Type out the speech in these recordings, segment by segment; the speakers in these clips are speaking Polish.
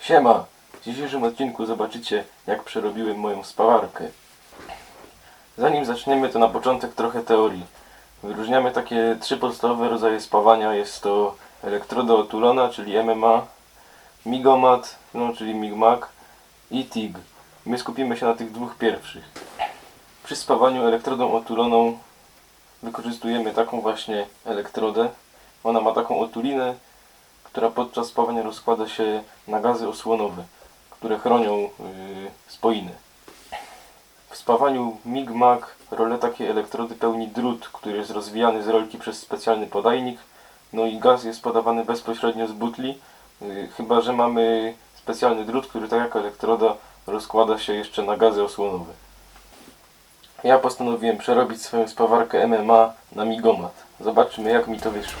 Siema! W dzisiejszym odcinku zobaczycie, jak przerobiłem moją spawarkę. Zanim zaczniemy, to na początek trochę teorii. Wyróżniamy takie trzy podstawowe rodzaje spawania. Jest to elektroda otulona, czyli MMA, migomat, no, czyli migmak i TIG. My skupimy się na tych dwóch pierwszych. Przy spawaniu elektrodą otuloną wykorzystujemy taką właśnie elektrodę. Ona ma taką otulinę, która podczas spawania rozkłada się na gazy osłonowe, które chronią yy, spoiny. W spawaniu MIG-MAG rolę takiej elektrody pełni drut, który jest rozwijany z rolki przez specjalny podajnik, no i gaz jest podawany bezpośrednio z butli, yy, chyba że mamy specjalny drut, który tak jak elektroda rozkłada się jeszcze na gazy osłonowe. Ja postanowiłem przerobić swoją spawarkę MMA na migomat. Zobaczymy jak mi to wyszło.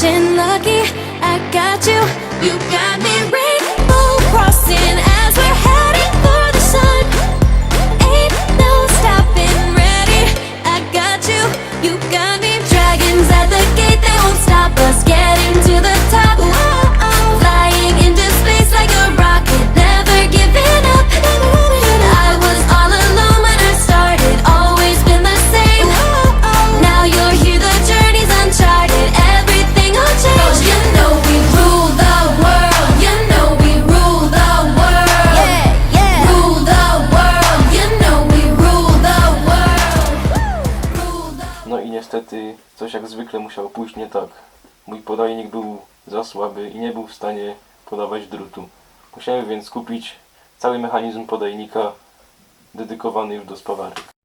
flashing, lucky I got you. You got me. No i niestety coś jak zwykle musiało pójść nie tak. Mój podajnik był za słaby i nie był w stanie podawać drutu. Musiałem więc kupić cały mechanizm podajnika dedykowany już do spawarek.